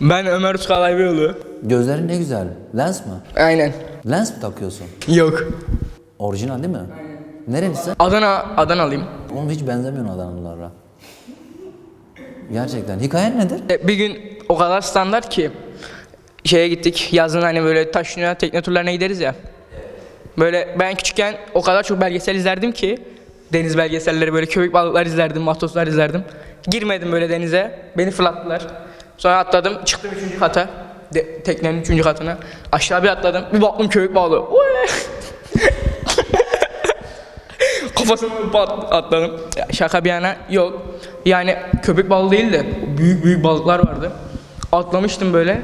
Ben Ömer Uskalaylıoğlu. Gözlerin ne güzel. Lens mi? Aynen. Lens mi takıyorsun? Yok. Orijinal değil mi? Nerelisin? Adana, Adanalıyım. Oğlum hiç benzemiyorsun Adanalılara. Gerçekten. Hikayen nedir? E, Bir gün o kadar standart ki şeye gittik yazın hani böyle taşınıyor tekne turlarına gideriz ya. Böyle ben küçükken o kadar çok belgesel izlerdim ki deniz belgeselleri böyle köpek balıklar izlerdim, matoslar izlerdim. Girmedim böyle denize. Beni fırlattılar. Sonra atladım, çıktım üçüncü kata. De, teknenin üçüncü katına. Aşağı bir atladım. Bir baktım köpek balığı. Oy! Kafasına pat atladım. Şaka bir yana yok. Yani köpek balığı değil de büyük büyük balıklar vardı. Atlamıştım böyle.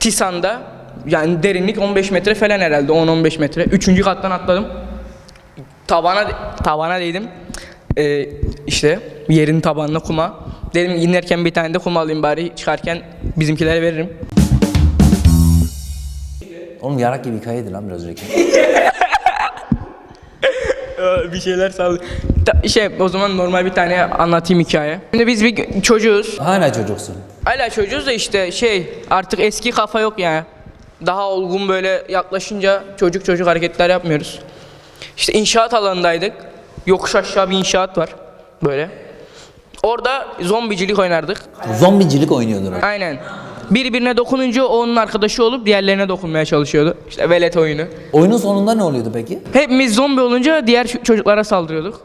Tisan'da yani derinlik 15 metre falan herhalde 10-15 metre. Üçüncü kattan atladım. Tabana tabana değdim. Ee, işte yerin tabanına kuma. Dedim inerken bir tane de kum alayım bari çıkarken bizimkilere veririm. Oğlum yarak gibi hikayeydi lan biraz önceki. Bir şeyler sall. Ta- Şey o zaman normal bir tane anlatayım hikaye. Şimdi biz bir çocuğuz. Hala çocuksun. Hala çocuğuz da işte şey artık eski kafa yok yani. Daha olgun böyle yaklaşınca çocuk çocuk hareketler yapmıyoruz. İşte inşaat alanındaydık. Yokuş aşağı bir inşaat var böyle. Orada zombicilik oynardık. Zombicilik oynuyordur. Aynen. Birbirine dokununca o onun arkadaşı olup diğerlerine dokunmaya çalışıyordu. İşte velet oyunu. Oyunun sonunda ne oluyordu peki? Hepimiz zombi olunca diğer çocuklara saldırıyorduk.